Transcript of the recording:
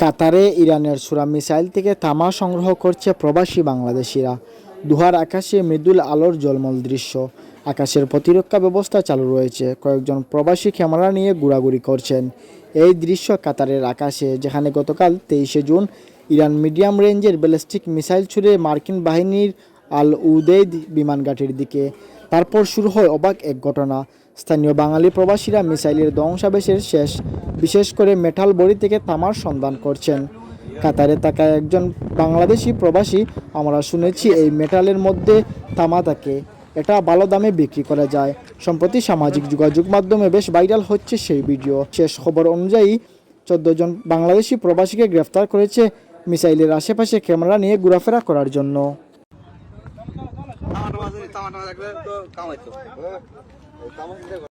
কাতারে ইরানের সুরা মিসাইল থেকে তামা সংগ্রহ করছে প্রবাসী বাংলাদেশিরা। দুহার আকাশে মৃদুল আলোর জলমল দৃশ্য। আকাশের প্রতিরক্ষা ব্যবস্থা চালু রয়েছে। কয়েকজন প্রবাসী ক্যামেরা নিয়ে ঘোরাঘুরি করছেন। এই দৃশ্য কাতারের আকাশে, যেখানে গতকাল তেইশে জুন ইরান মিডিয়াম রেঞ্জের ব্যালিস্টিক মিসাইল ছুড়ে মার্কিন বাহিনীর আল উদেদ বিমানঘাটির দিকে। তারপর শুরু হয় অবাক এক ঘটনা। স্থানীয় বাঙালি প্রবাসীরা মিসাইলের ধ্বংসাবেশের শেষ, বিশেষ করে মেটাল বড়ি থেকে তামার সন্ধান করছেন। কাতারে থাকা একজন বাংলাদেশি প্রবাসী, আমরা শুনেছি এই মেটালের মধ্যে তামা থাকে, এটা ভালো দামে বিক্রি করা যায়। সম্প্রতি সামাজিক যোগাযোগ মাধ্যমে বেশ ভাইরাল হচ্ছে সেই ভিডিও। শেষ খবর অনুযায়ী, চোদ্দ জন বাংলাদেশি প্রবাসীকে গ্রেফতার করেছে মিসাইলের আশেপাশে ক্যামেরা নিয়ে ঘোরাফেরা করার জন্য। টামাটো মাছ টামাটো লাগবে তো। কামাইতো